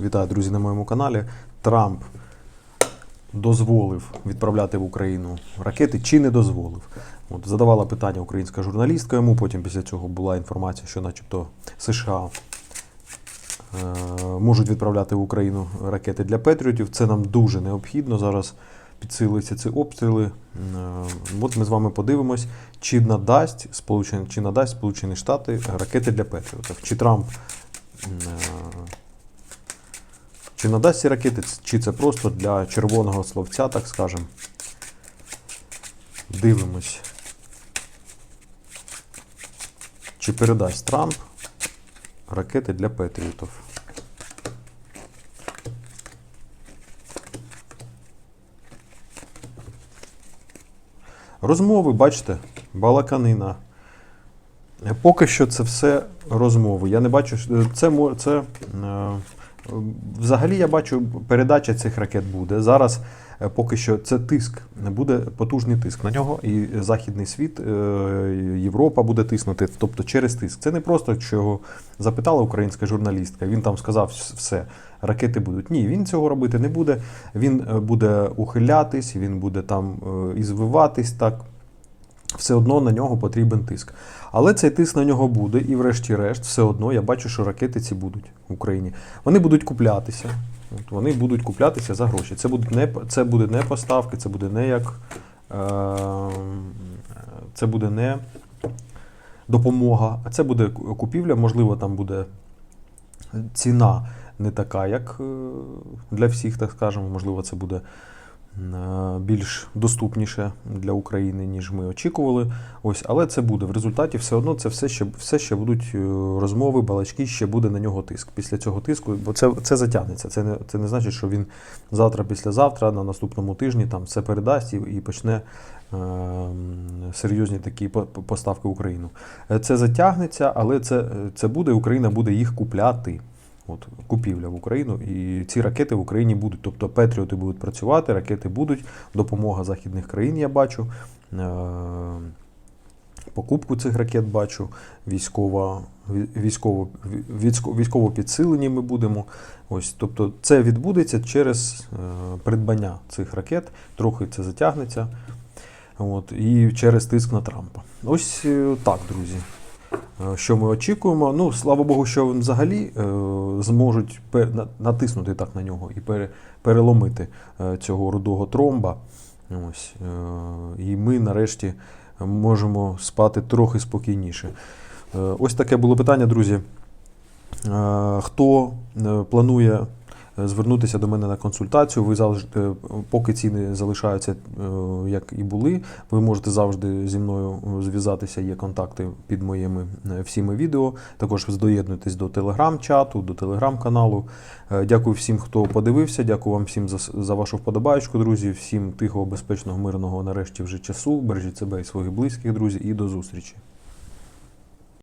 Вітаю, друзі, на моєму каналі. Трамп дозволив відправляти в Україну ракети чи не дозволив. От, задавала питання українська журналістка йому, потім після цього була інформація, що начебто США е, можуть відправляти в Україну ракети для Петріотів. Це нам дуже необхідно. Зараз підсилуються ці обстріли. Е, От ми з вами подивимось, чи надасть Сполучені, чи надасть Сполучені Штати ракети для Петріотів. Чи Трамп е, чи надасть ці ракети, чи це просто для червоного словця, так скажемо. Дивимось. Чи передасть Трамп ракети для Петріотів? Розмови, бачите, балаканина. Поки що це все розмови. Я не бачу, це, це е, взагалі я бачу, передача цих ракет буде. Зараз е, поки що це тиск, буде потужний тиск на нього, і західний світ, е, Європа буде тиснути, тобто через тиск. Це не просто, що запитала українська журналістка. Він там сказав все, ракети будуть. Ні, він цього робити не буде. Він е, буде ухилятись, він буде там ізвиватись так все одно на нього потрібен тиск. Але цей тиск на нього буде, і врешті-решт, все одно я бачу, що ракети ці будуть в Україні. Вони будуть куплятися. От, вони будуть куплятися за гроші. Це будуть не це буде не поставки, це буде не як е, це буде не допомога, а це буде купівля. Можливо, там буде ціна не така, як е, для всіх, так скажемо. Можливо, це буде е, більш доступніше для України, ніж ми очікували. Ось, але це буде. В результаті все одно це все ще, все ще будуть е, розмови, балачки, ще буде на нього тиск. Після цього тиску, бо це, це затягнеться. Це не, це не значить, що він завтра, післязавтра, на наступному тижні там все передасть і, і почне е, серйозні такі по- по- поставки в Україну. Е, Це затягнеться, але це, це буде, Україна буде їх купляти. От, купівля в Україну, і ці ракети в Україні будуть. Тобто Петріоти будуть працювати, ракети будуть, допомога західних країн я бачу. Е- Покупку цих ракет бачу, військово, військо- військово підсилені ми будемо. Ось, тобто це відбудеться через е, придбання цих ракет, трохи це затягнеться. От, і через тиск на Трампа. Ось е, так, друзі. Е, Що ми очікуємо? Ну, слава Богу, що взагалі е, зможуть натиснути так на нього і пере, переломити е, цього рудого тромба. Ось, і ми нарешті можемо спати трохи спокійніше. Ось таке було питання, друзі. Хто планує звернутися до мене на консультацію, ви завжди, е, поки ціни залишаються е, як і були, ви можете завжди зі мною е, зв'язатися. Є контакти під моїми е, всіми відео. Також доєднуйтесь до телеграм-чату, до телеграм-каналу. Е, Дякую всім, хто подивився. Дякую вам всім за, за вашу вподобаєчку, друзі. Всім тихого, безпечного, мирного нарешті вже часу. Бережіть себе і своїх близьких, друзі, і до зустрічі.